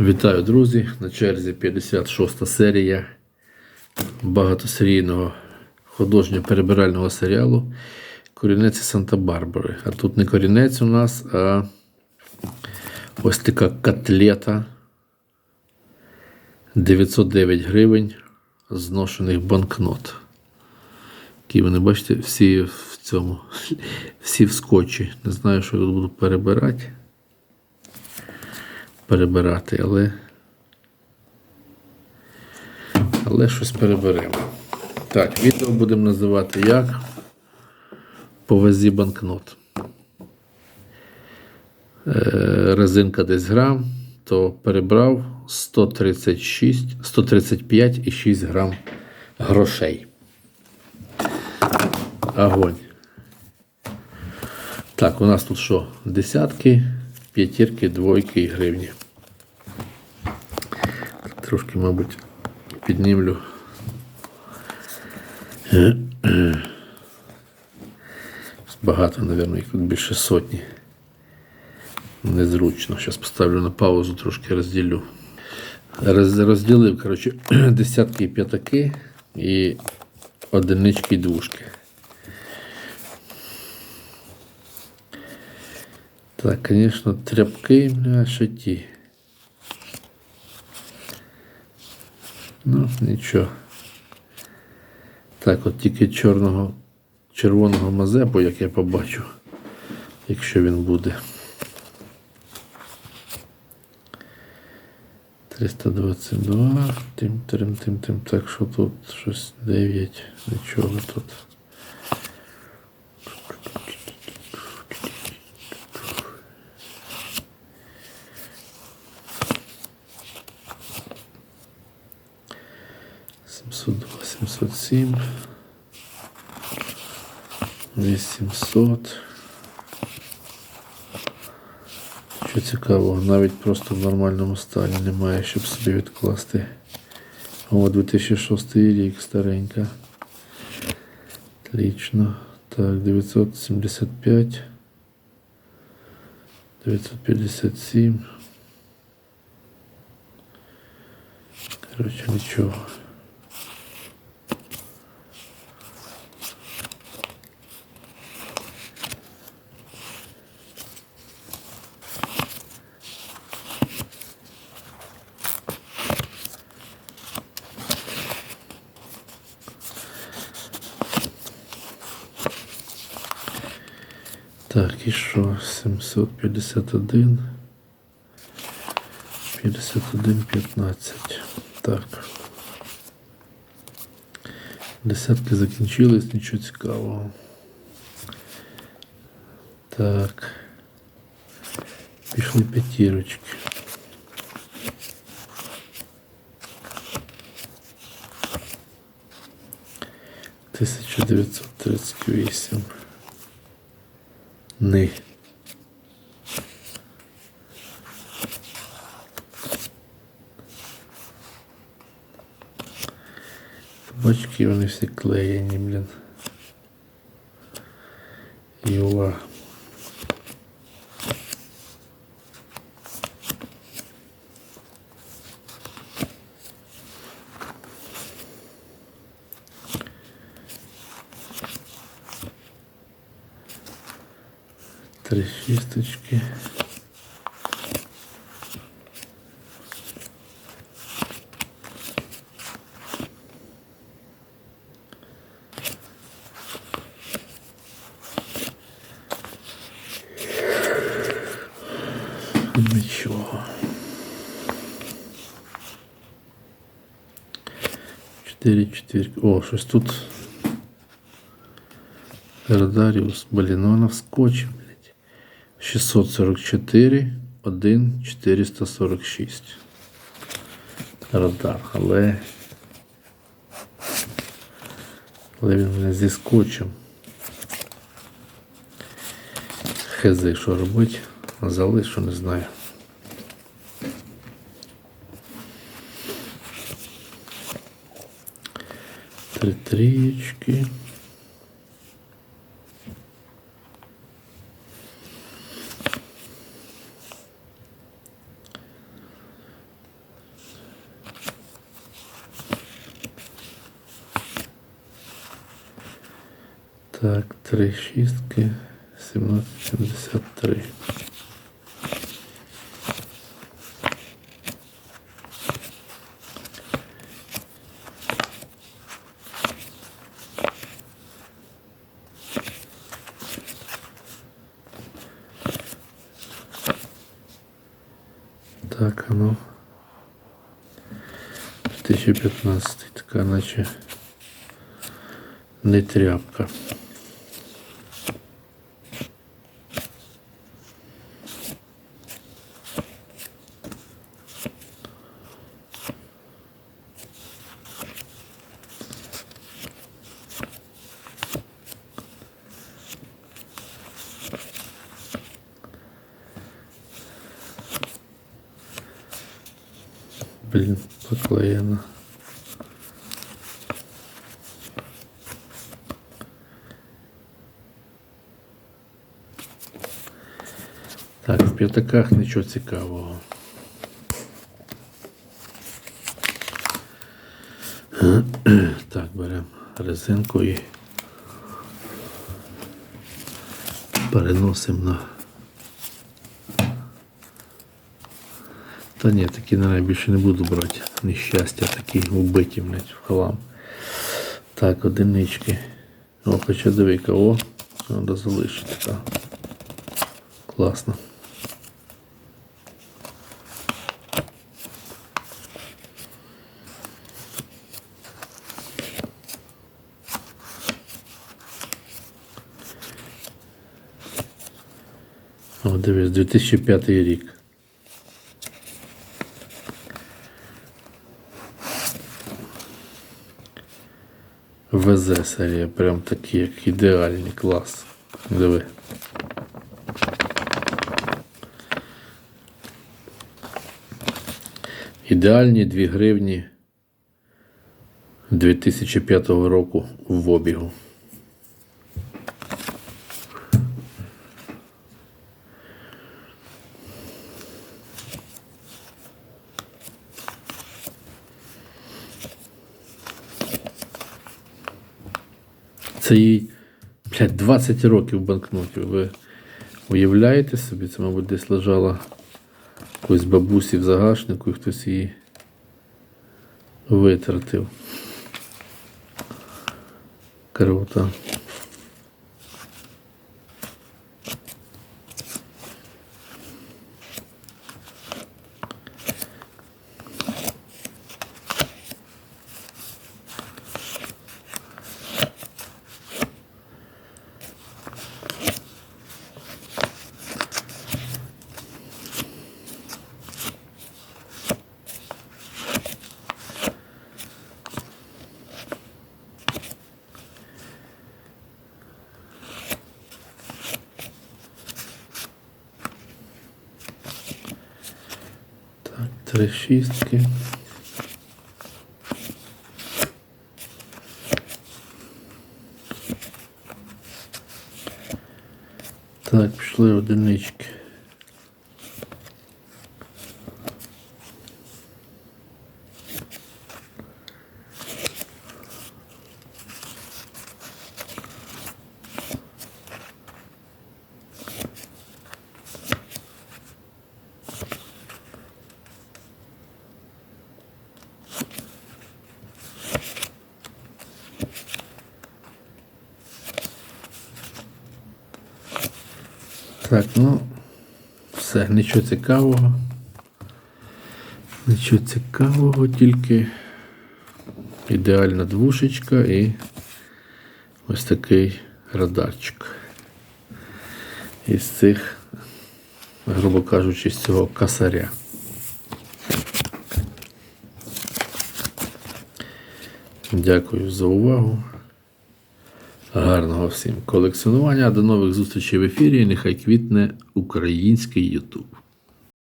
Вітаю, друзі! На черзі 56 серія багатосерійного художньо-перебирального серіалу Корінець Санта-Барбари. А тут не корінець у нас, а ось така котлета 909 гривень зношених банкнот. Які вони, бачите, всі в цьому, всі в скотчі. Не знаю, що я буду перебирати перебирати, але. Але щось переберемо. Так, відео будемо називати як по вазі банкнот. Е, резинка десь грам, то перебрав 136, 135,6 грам грошей. Огонь. Так, у нас тут що? Десятки, п'ятірки, двойки і гривні. Трошки, мабуть, піднімлю. Багато, мабуть, їх тут більше сотні. Незручно. Зараз поставлю на паузу, трошки розділю. Роз, розділив, коротше, десятки і п'ятаки і одинички і двушки. Так, звісно, тряпки, бля, ще Ну, нічого. Так, от тільки чорного, червоного мазепу, як я побачу, якщо він буде. 322, тим, тим, тим, тим, так що тут щось 9, нічого тут. 7, 800. Що цікавого, навіть просто в нормальному стані немає, щоб собі відкласти. О, 2006 рік старенька. Отлично. Так, 975. 957. Короче, нічого. Так, і що? 751. 51, 15. Так. Десятки закінчились, нічого цікавого. Так. Пішли п'ятірочки. Тисяча дев'ятсот тридцять вісім. Ни. Бачки вони всі клеєні, блін. Юла. Три шісточки. Нічого. Чотири четвірки. О, щось тут. Радаріус, блін, ну вона вскочив, блядь. 644, 1, 446. Радар, але. Але він мене зі скотчем. Хези, що робить? Залишу, не знаю. Три трієчки. Три шістки, 1773. Так, а ну. 2015 така, наче не тряпка. Блін, поклеєно. Так, в п'ятаках нічого цікавого. Так, беремо резинку і переносимо на. Та ні, такі наверное, більше не буду брати. Нещастя такі вбиті, блядь, в хлам. Так, одинички. О, хоча диви-ка, о, треба залишити. Так. Класно. О, дивись, 2005 рік. ВЗ серія, прям такі, як ідеальний клас. Диви. Ідеальні 2 гривні 2005 року в обігу. Це їй блядь, 20 років банкнотів. Ви уявляєте собі? Це, мабуть, десь лежала якоїсь бабусі в загашнику і хтось її витратив. Круто. Так, три. Так, пішли одинички. Так, ну, все, нічого цікавого. Нічого цікавого, тільки ідеальна двушечка і ось такий радарчик. Із цих, грубо кажучи, з цього касаря. Дякую за увагу. Гарного всім колекціонування. До нових зустрічей в ефірі. Нехай квітне український Ютуб.